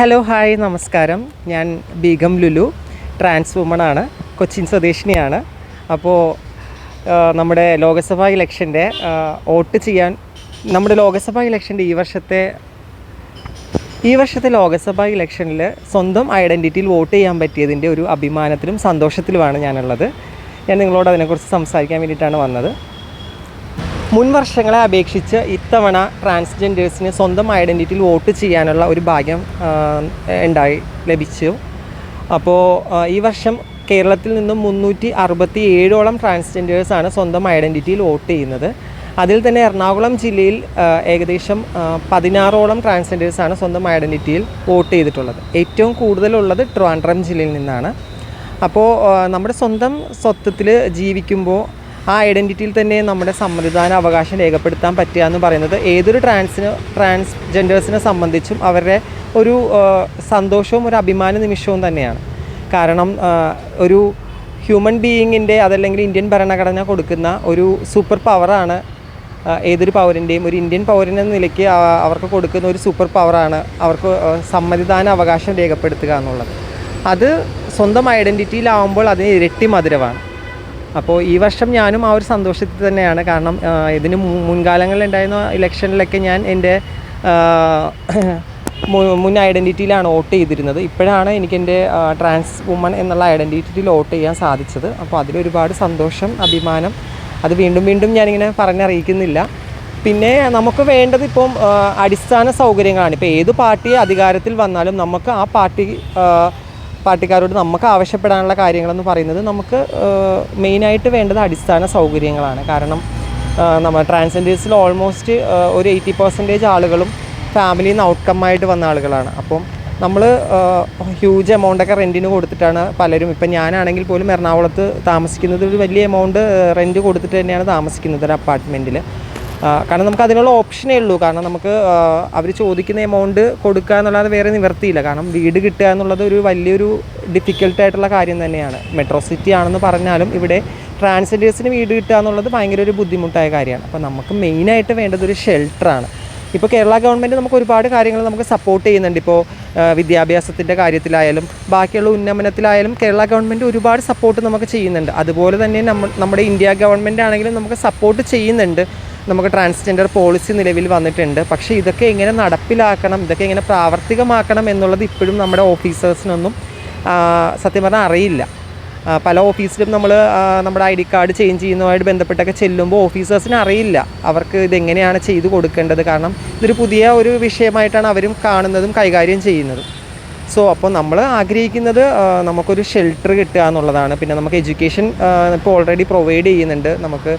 Hello hi നമസ്കാരം. ഞാൻ Begum Lulu trans woman ആണ് കൊച്ചിൻ സ്വദേശിനിയാണ്. അപ്പോൾ നമ്മുടെ ലോകസഭാ ഇലക്ഷന്റെ വോട്ട് ചെയ്യാൻ നമ്മുടെ ലോകസഭാ ഇലക്ഷന്റെ ഈ വർഷത്തെ ഈ വർഷത്തെ ലോകസഭാ ഇലക്ഷനിൽ സ്വന്തം ഐഡന്റിറ്റിയിൽ വോട്ട് ചെയ്യാൻ പറ്റിയതിന്റെ ഒരു അഭിമാനത്തിലും സന്തോഷത്തിലുമാണ് ഞാനുള്ളത്. ഞാൻ നിങ്ങളോട് അതിനെക്കുറിച്ച് സംസാരിക്കാൻ വേണ്ടിയിട്ടാണ് വന്നത്. മുൻ വർഷങ്ങളെ അപേക്ഷിച്ച് ഇത്തവണ ട്രാൻസ്ജെൻഡേഴ്സിന് സ്വന്തം ഐഡന്റിറ്റിയിൽ വോട്ട് ചെയ്യാനുള്ള ഒരു ഭാഗ്യം ഉണ്ടായി ലഭിച്ചു. അപ്പോൾ ഈ വർഷം കേരളത്തിൽ നിന്നും മുന്നൂറ്റി അറുപത്തി ഏഴോളം ട്രാൻസ്ജെൻഡേഴ്സാണ് സ്വന്തം ഐഡന്റിറ്റിയിൽ വോട്ട് ചെയ്യുന്നത്. അതിൽ തന്നെ എറണാകുളം ജില്ലയിൽ ഏകദേശം പതിനാറോളം ട്രാൻസ്ജെൻഡേഴ്സാണ് സ്വന്തം ഐഡന്റിറ്റിയിൽ വോട്ട് ചെയ്തിട്ടുള്ളത്. ഏറ്റവും കൂടുതലുള്ളത് ട്രിവാൻഡ്രം ജില്ലയിൽ നിന്നാണ്. അപ്പോൾ നമ്മുടെ സ്വന്തം സ്വത്വത്തിൽ ജീവിക്കുമ്പോൾ ആ ഐഡന്റിറ്റിയിൽ തന്നെ നമ്മുടെ സമ്മതിദാന അവകാശം രേഖപ്പെടുത്താൻ പറ്റുക എന്ന് പറയുന്നത് ഏതൊരു ട്രാൻസിന് ട്രാൻസ്ജെൻഡേഴ്സിനെ സംബന്ധിച്ചും അവരുടെ ഒരു സന്തോഷവും ഒരു അഭിമാന നിമിഷവും തന്നെയാണ്. കാരണം ഒരു ഹ്യൂമൻ ബീയിങ്ങിന്റെ അതല്ലെങ്കിൽ ഇന്ത്യൻ ഭരണഘടന കൊടുക്കുന്ന ഒരു സൂപ്പർ പവറാണ് ഏതൊരു പൗരന്റെയും ഒരു ഇന്ത്യൻ പൗരൻ നിലയ്ക്ക് അവർക്ക് കൊടുക്കുന്ന ഒരു സൂപ്പർ പവറാണ് അവർക്ക് സമ്മതിദാന അവകാശം രേഖപ്പെടുത്തുക എന്നുള്ളത്. അത് സ്വന്തം ഐഡന്റിറ്റിയിലാവുമ്പോൾ അതിന് ഇരട്ടി മധുരമാണ്. അപ്പോൾ ഈ വർഷം ഞാനും ആ ഒരു സന്തോഷത്തിൽ തന്നെയാണ്. കാരണം ഇതിന് മു- മുൻകാലങ്ങളിൽ ഉണ്ടായിരുന്ന ഇലക്ഷനിലൊക്കെ ഞാൻ എന്റെ മുൻ ഐഡന്റിറ്റിയിലാണ് വോട്ട് ചെയ്തിരുന്നത്. ഇപ്പോഴാണ് എനിക്ക് എന്റെ ട്രാൻസ് വുമൺ എന്നുള്ള ഐഡന്റിറ്റിയിൽ വോട്ട് ചെയ്യാൻ സാധിച്ചത്. അപ്പോൾ അതിലൊരുപാട് സന്തോഷം അഭിമാനം അത് വീണ്ടും വീണ്ടും ഞാനിങ്ങനെ പറഞ്ഞറിയിക്കുന്നില്ല. പിന്നെ നമുക്ക് വേണ്ടത് ഇപ്പം അടിസ്ഥാന സൗകര്യങ്ങളാണ്. ഇപ്പോൾ ഏത് പാർട്ടി അധികാരത്തിൽ വന്നാലും നമുക്ക് ആ പാർട്ടി പാർട്ടിക്കാരോട് നമുക്ക് ആവശ്യപ്പെടാനുള്ള കാര്യങ്ങളെന്ന് പറയുന്നത് നമുക്ക് മെയിനായിട്ട് വേണ്ടത് അടിസ്ഥാന സൗകര്യങ്ങളാണ്. കാരണം നമ്മൾ ട്രാൻസ്ജെൻഡേഴ്സിൽ ഓൾമോസ്റ്റ് ഒരു എയ്റ്റി പെർസെന്റേജ് ആളുകളും ഫാമിലിയിൽ നിന്ന് ഔട്ട്കം ആയിട്ട് വന്ന ആളുകളാണ്. അപ്പം നമ്മൾ ഹ്യൂജ് എമൗണ്ടൊക്കെ റെന്റിന് കൊടുത്തിട്ടാണ് പലരും ഇപ്പം ഞാനാണെങ്കിൽ പോലും എറണാകുളത്ത് താമസിക്കുന്നത് ഒരു വലിയ എമൗണ്ട് റെന്റ് കൊടുത്തിട്ട് തന്നെയാണ് താമസിക്കുന്നത് ഒരു അപ്പാർട്ട്മെന്റിൽ കാരണം നമുക്ക് അതിനുള്ള ഓപ്ഷനേ ഉള്ളൂ. കാരണം നമുക്ക് അവർ ചോദിക്കുന്ന എമൗണ്ട് കൊടുക്കുക എന്നുള്ളത് വേറെ നിവർത്തിയില്ല. കാരണം വീട് കിട്ടുക എന്നുള്ളത് ഒരു വലിയൊരു ഡിഫിക്കൽട്ടായിട്ടുള്ള കാര്യം തന്നെയാണ്. മെട്രോ സിറ്റി ആണെന്ന് പറഞ്ഞാലും ഇവിടെ ട്രാൻസ്ജെൻഡേഴ്സിന് വീട് കിട്ടുക എന്നുള്ളത് ഭയങ്കര ഒരു ബുദ്ധിമുട്ടായ കാര്യമാണ്. അപ്പോൾ നമുക്ക് മെയിനായിട്ട് വേണ്ടത് ഒരു ഷെൽട്ടറാണ് ഇപ്പോൾ കേരള ഗവൺമെന്റ് നമുക്ക് ഒരുപാട് കാര്യങ്ങൾ നമുക്ക് സപ്പോർട്ട് ചെയ്യുന്നുണ്ട്. ഇപ്പോൾ വിദ്യാഭ്യാസത്തിന്റെ കാര്യത്തിലായാലും ബാക്കിയുള്ള ഉന്നമനത്തിലായാലും കേരള ഗവൺമെന്റ് ഒരുപാട് സപ്പോർട്ട് നമുക്ക് ചെയ്യുന്നുണ്ട്. അതുപോലെ തന്നെ നമ്മ നമ്മുടെ ഇന്ത്യ ഗവൺമെന്റ് ആണെങ്കിലും നമുക്ക് സപ്പോർട്ട് ചെയ്യുന്നുണ്ട്. നമുക്ക് ട്രാൻസ്ജെൻഡർ പോളിസി നിലവിൽ വന്നിട്ടുണ്ട്. പക്ഷേ ഇതൊക്കെ എങ്ങനെ നടപ്പിലാക്കണം ഇതൊക്കെ എങ്ങനെ പ്രാവർത്തികമാക്കണം എന്നുള്ളത് ഇപ്പോഴും നമ്മുടെ ഓഫീസേഴ്സിനൊന്നും സത്യം പറഞ്ഞാൽ അറിയില്ല. പല ഓഫീസിലും നമ്മൾ നമ്മുടെ ഐ ഡി കാർഡ് ചേഞ്ച് ചെയ്യുന്നതുമായിട്ട് ബന്ധപ്പെട്ടൊക്കെ ചെല്ലുമ്പോൾ ഓഫീസേഴ്സിന് അറിയില്ല. അവർക്ക് ഇതെങ്ങനെയാണ് ചെയ്തു കൊടുക്കേണ്ടത്? കാരണം ഇതൊരു പുതിയ ഒരു വിഷയമായിട്ടാണ് അവരും കാണുന്നതും കൈകാര്യം ചെയ്യുന്നതും. സോ അപ്പോൾ നമ്മൾ ആഗ്രഹിക്കുന്നത് നമുക്കൊരു ഷെൽട്ടർ കിട്ടുക എന്നുള്ളതാണ്. പിന്നെ നമുക്ക് എഡ്യൂക്കേഷൻ ഇപ്പോൾ ഓൾറെഡി പ്രൊവൈഡ് ചെയ്യുന്നുണ്ട്. നമുക്ക്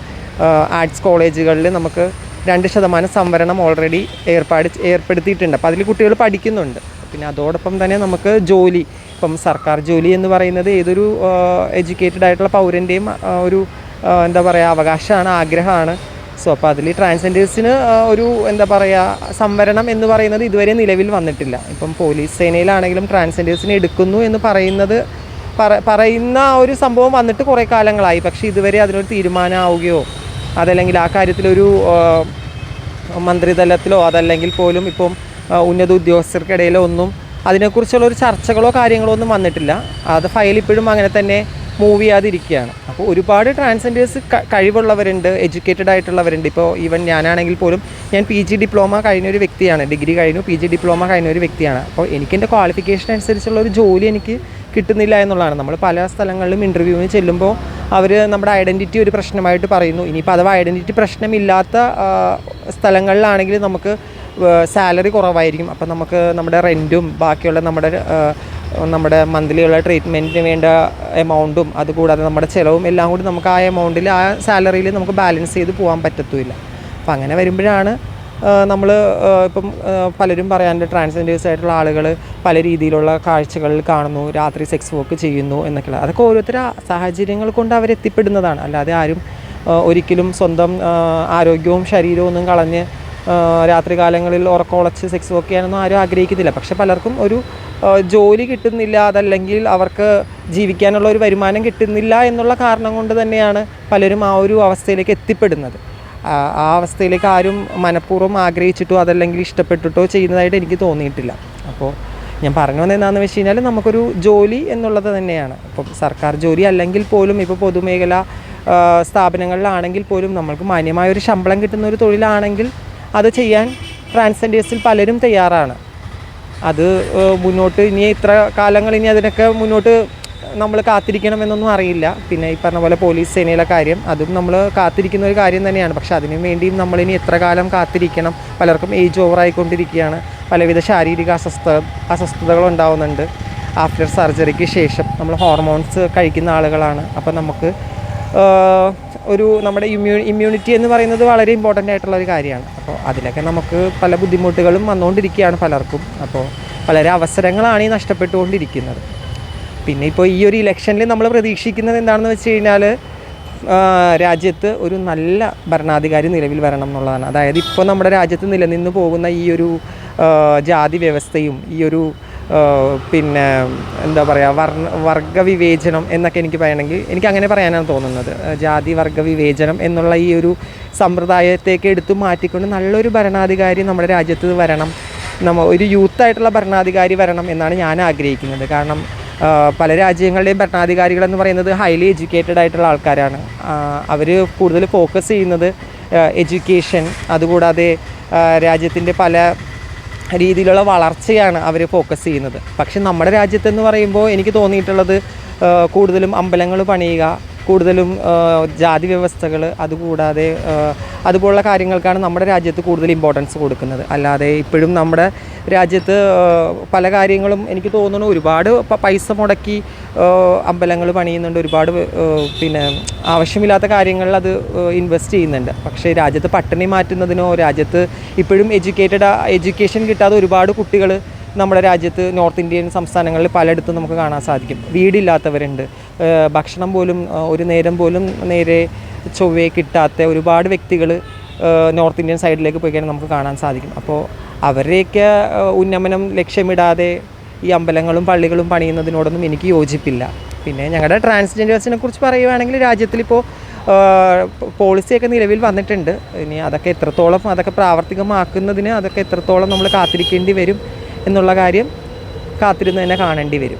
ആർട്സ് കോളേജുകളിൽ നമുക്ക് രണ്ട് ശതമാനം സംവരണം ഓൾറെഡി ഏർപ്പാട് ഏർപ്പെടുത്തിയിട്ടുണ്ട്. അപ്പോൾ അതിൽ കുട്ടികൾ പഠിക്കുന്നുണ്ട്. പിന്നെ അതോടൊപ്പം തന്നെ നമുക്ക് ജോലി. ഇപ്പം സർക്കാർ ജോലി എന്ന് പറയുന്നത് ഏതൊരു എഡ്യൂക്കേറ്റഡ് ആയിട്ടുള്ള പൗരന്റെയും ഒരു എന്താ പറയുക അവകാശമാണ് ആഗ്രഹമാണ്. സോ അപ്പോൾ അതിൽ ട്രാൻസ്ജെൻഡേഴ്സിന് ഒരു എന്താ പറയുക സംവരണം എന്ന് പറയുന്നത് ഇതുവരെ നിലവിൽ വന്നിട്ടില്ല. ഇപ്പം പോലീസ് സേനയിലാണെങ്കിലും ട്രാൻസ്ജെൻഡേഴ്സിനെ എടുക്കുന്നു എന്ന് പറയുന്നത് പറ പറയുന്ന ഒരു സംഭവം വന്നിട്ട് കുറേ കാലങ്ങളായി. പക്ഷേ ഇതുവരെ അതിനൊരു തീരുമാനമാവുകയോ അതല്ലെങ്കിൽ ആ കാര്യത്തിലൊരു മന്ത്രിതലത്തിലോ അതല്ലെങ്കിൽ പോലും ഇപ്പം ഉന്നത ഉദ്യോഗസ്ഥർക്കിടയിലോ ഒന്നും അതിനെക്കുറിച്ചുള്ള ഒരു ചർച്ചകളോ കാര്യങ്ങളോ ഒന്നും വന്നിട്ടില്ല. അത് ഫയൽ ഇപ്പോഴും അങ്ങനെ തന്നെ മൂവ് ചെയ്യാതിരിക്കുകയാണ്. അപ്പോൾ ഒരുപാട് ട്രാൻസ്ജെൻഡേഴ്സ് കഴിവുള്ളവരുണ്ട് എഡ്യൂക്കേറ്റഡ് ആയിട്ടുള്ളവരുണ്ട്. ഇപ്പോൾ ഈവൻ ഞാനാണെങ്കിൽ പോലും ഞാൻ പി ജി ഡിപ്ലോമ കഴിഞ്ഞ ഒരു വ്യക്തിയാണ്. ഡിഗ്രി കഴിഞ്ഞു പി ജി ഡിപ്ലോമ കഴിഞ്ഞ ഒരു വ്യക്തിയാണ്. അപ്പോൾ എനിക്ക് എന്റെ ക്വാളിഫിക്കേഷൻ അനുസരിച്ചുള്ള ഒരു ജോലി എനിക്ക് കിട്ടുന്നില്ല എന്നുള്ളതാണ്. നമ്മൾ പല സ്ഥലങ്ങളിലും ഇന്റർവ്യൂവിന് ചെല്ലുമ്പോൾ അവർ നമ്മുടെ ഐഡന്റിറ്റി ഒരു പ്രശ്നമായിട്ട് പറയുന്നു. ഇനിയിപ്പോൾ അഥവാ ഐഡന്റിറ്റി പ്രശ്നമില്ലാത്ത സ്ഥലങ്ങളിലാണെങ്കിൽ നമുക്ക് സാലറി കുറവായിരിക്കും. അപ്പോൾ നമുക്ക് നമ്മുടെ റെന്റും ബാക്കിയുള്ള നമ്മുടെ നമ്മുടെ മന്ത്ലിയുള്ള ട്രീറ്റ്മെന്റിന് വേണ്ട എമൗണ്ടും അതുകൂടാതെ നമ്മുടെ ചിലവും എല്ലാം കൂടി നമുക്ക് ആ എമൗണ്ടിൽ ആ സാലറിയിൽ നമുക്ക് ബാലൻസ് ചെയ്ത് പോകാൻ പറ്റത്തുമില്ല. അപ്പം അങ്ങനെ വരുമ്പോഴാണ് നമ്മൾ ഇപ്പം പലരും പറയാനുണ്ട് ട്രാൻസ്ജെൻഡേഴ്സ് ആയിട്ടുള്ള ആളുകൾ പല രീതിയിലുള്ള കാഴ്ചകളിൽ കാണുന്നു രാത്രി സെക്സ് വർക്ക് ചെയ്യുന്നു എന്നൊക്കെയുള്ള. അതൊക്കെ ഓരോരുത്തര സാഹചര്യങ്ങൾ കൊണ്ട് അവരെത്തിപ്പെടുന്നതാണ്. അല്ലാതെ ആരും ഒരിക്കലും സ്വന്തം ആരോഗ്യവും ശരീരവും ഒന്നും കളഞ്ഞ് ആ, രാത്രികാലങ്ങളിൽ ഉറക്കമുളച്ച് സെക്സ് വർക്ക് ചെയ്യാനൊന്നും ആരും ആഗ്രഹിക്കുന്നില്ല. പക്ഷെ പലർക്കും ഒരു ജോലി കിട്ടുന്നില്ല അതല്ലെങ്കിൽ അവർക്ക് ജീവിക്കാനുള്ള ഒരു വരുമാനം കിട്ടുന്നില്ല എന്നുള്ള കാരണം കൊണ്ട് തന്നെയാണ് പലരും ആ ഒരു അവസ്ഥയിലേക്ക് എത്തിപ്പെടുന്നത്. ആ അവസ്ഥയിലേക്ക് ആരും മനഃപൂർവം ആഗ്രഹിച്ചിട്ടോ അതല്ലെങ്കിൽ ഇഷ്ടപ്പെട്ടിട്ടോ ചെയ്യുന്നതായിട്ട് എനിക്ക് തോന്നിയിട്ടില്ല. അപ്പോൾ ഞാൻ പറഞ്ഞു വന്നത് എന്താണെന്ന് വെച്ച് കഴിഞ്ഞാൽ നമുക്കൊരു ജോലി എന്നുള്ളത് തന്നെയാണ്. ഇപ്പം സർക്കാർ ജോലി അല്ലെങ്കിൽ പോലും ഇപ്പോൾ പൊതുമേഖല സ്ഥാപനങ്ങളിലാണെങ്കിൽ പോലും നമ്മൾക്ക് മാന്യമായ ഒരു ശമ്പളം കിട്ടുന്ന ഒരു തൊഴിലാണെങ്കിൽ അത് ചെയ്യാൻ ട്രാൻസ്ജെൻഡേഴ്സിൽ പലരും തയ്യാറാണ്. അത് മുന്നോട്ട് ഇനി ഇത്ര കാലങ്ങൾ ഇനി അതിനൊക്കെ മുന്നോട്ട് നമ്മൾ കാത്തിരിക്കണമെന്നൊന്നും അറിയില്ല. പിന്നെ ഈ പറഞ്ഞ പോലെ പോലീസ് സേനയിലെ കാര്യം അതും നമ്മൾ കാത്തിരിക്കുന്ന ഒരു കാര്യം തന്നെയാണ്. പക്ഷെ അതിനു വേണ്ടിയും നമ്മളിനി എത്ര കാലം കാത്തിരിക്കണം? പലർക്കും ഏജ് ഓവറായിക്കൊണ്ടിരിക്കുകയാണ് പലവിധ ശാരീരിക അസ്വസ്ഥ അസ്വസ്ഥതകൾ ഉണ്ടാവുന്നുണ്ട്. ആഫ്റ്റർ സർജറിക്ക് ശേഷം നമ്മൾ ഹോർമോൺസ് കഴിക്കുന്ന ആളുകളാണ്. അപ്പോൾ നമുക്ക് ഒരു നമ്മുടെ ഇമ്മ്യൂ ഇമ്മ്യൂണിറ്റി എന്ന് പറയുന്നത് വളരെ ഇമ്പോർട്ടന്റ് ആയിട്ടുള്ള ഒരു കാര്യമാണ്. അപ്പോൾ അതിലൊക്കെ നമുക്ക് പല ബുദ്ധിമുട്ടുകളും വന്നുകൊണ്ടിരിക്കുകയാണ് പലർക്കും. അപ്പോൾ വളരെ അവസരങ്ങളാണ് ഈ നഷ്ടപ്പെട്ടുകൊണ്ടിരിക്കുന്നത്. പിന്നെ ഇപ്പോൾ ഈ ഒരു ഇലക്ഷനിൽ നമ്മൾ പ്രതീക്ഷിക്കുന്നത് എന്താണെന്ന് വെച്ച് കഴിഞ്ഞാൽ രാജ്യത്ത് ഒരു നല്ല ഭരണാധികാരി നിലവിൽ വരണം എന്നുള്ളതാണ്. അതായത് ഇപ്പോൾ നമ്മുടെ രാജ്യത്ത് നിലനിന്ന് പോകുന്ന ഈ ഒരു ജാതി വ്യവസ്ഥയും ഈ ഒരു പിന്നെ എന്താ പറയുക വർണ വർഗവിവേചനം എന്നൊക്കെ എനിക്ക് പറയണമെങ്കിൽ എനിക്ക് അങ്ങനെ പറയാനാണ് തോന്നുന്നത്. ജാതി വർഗവിവേചനം എന്നുള്ള ഈ ഒരു സമ്പ്രദായത്തേക്ക് എടുത്തു മാറ്റിക്കൊണ്ട് നല്ലൊരു ഭരണാധികാരി നമ്മുടെ രാജ്യത്ത് വരണം. നമ്മ ഒരു യൂത്തായിട്ടുള്ള ഭരണാധികാരി വരണം എന്നാണ് ഞാൻ ആഗ്രഹിക്കുന്നത്. കാരണം പല രാജ്യങ്ങളുടെയും ഭരണാധികാരികൾ എന്ന് പറയുന്നത് ഹൈലി എഡ്യൂക്കേറ്റഡ് ആയിട്ടുള്ള ആൾക്കാരാണ്. അവർ കൂടുതൽ ഫോക്കസ് ചെയ്യുന്നത് എഡ്യൂക്കേഷൻ അതുകൂടാതെ രാജ്യത്തിന്റെ പല രീതിയിലുള്ള വളർച്ചയാണ് അവർ ഫോക്കസ് ചെയ്യുന്നത്. പക്ഷെ നമ്മുടെ രാജ്യത്തെന്ന് പറയുമ്പോൾ എനിക്ക് തോന്നിയിട്ടുള്ളത് കൂടുതലും അമ്പലങ്ങൾ പണിയുക കൂടുതലും ജാതി വ്യവസ്ഥകൾ അതുകൂടാതെ അതുപോലുള്ള കാര്യങ്ങൾക്കാണ് നമ്മുടെ രാജ്യത്ത് കൂടുതൽ ഇമ്പോർട്ടൻസ് കൊടുക്കുന്നത്. അല്ലാതെ ഇപ്പോഴും നമ്മുടെ രാജ്യത്ത് പല കാര്യങ്ങളും എനിക്ക് തോന്നുന്നു ഒരുപാട് പൈസ മുടക്കി അമ്പലങ്ങൾ പണിയുന്നുണ്ട്. ഒരുപാട് പിന്നെ ആവശ്യമില്ലാത്ത കാര്യങ്ങളിൽ അത് ഇൻവെസ്റ്റ് ചെയ്യുന്നുണ്ട്. പക്ഷേ രാജ്യത്ത് പട്ടിണി മാറ്റുന്നതിനോ രാജ്യത്ത് ഇപ്പോഴും എഡ്യൂക്കേറ്റഡ് എഡ്യൂക്കേഷൻ കിട്ടാതെ ഒരുപാട് കുട്ടികൾ നമ്മുടെ രാജ്യത്ത് നോർത്ത് ഇന്ത്യൻ സംസ്ഥാനങ്ങളിൽ പലയിടത്തും നമുക്ക് കാണാൻ സാധിക്കും. വീടില്ലാത്തവരുണ്ട്. ഭക്ഷണം പോലും ഒരു നേരം പോലും നേരെ ചൊവ്വയെ കിട്ടാത്ത ഒരുപാട് വ്യക്തികൾ നോർത്ത് ഇന്ത്യൻ സൈഡിലേക്ക് പോയി കഴിഞ്ഞാൽ നമുക്ക് കാണാൻ സാധിക്കും. അപ്പോൾ അവരെയൊക്കെ ഉന്നമനം ലക്ഷ്യമിടാതെ ഈ അമ്പലങ്ങളും പള്ളികളും പണിയുന്നതിനോടൊന്നും എനിക്ക് യോജിപ്പില്ല. പിന്നെ ഞങ്ങളുടെ ട്രാൻസ്ജെൻഡേഴ്സിനെ കുറിച്ച് പറയുകയാണെങ്കിൽ രാജ്യത്തിലിപ്പോൾ പോളിസിയൊക്കെ നിലവിൽ വന്നിട്ടുണ്ട്. ഇനി അതൊക്കെ എത്രത്തോളം അതൊക്കെ പ്രാവർത്തികമാക്കുന്നതിന് അതൊക്കെ എത്രത്തോളം നമ്മൾ കാത്തിരിക്കേണ്ടി വരും എന്നുള്ള കാര്യം കാത്തിരുന്ന് തന്നെ കാണേണ്ടി വരും.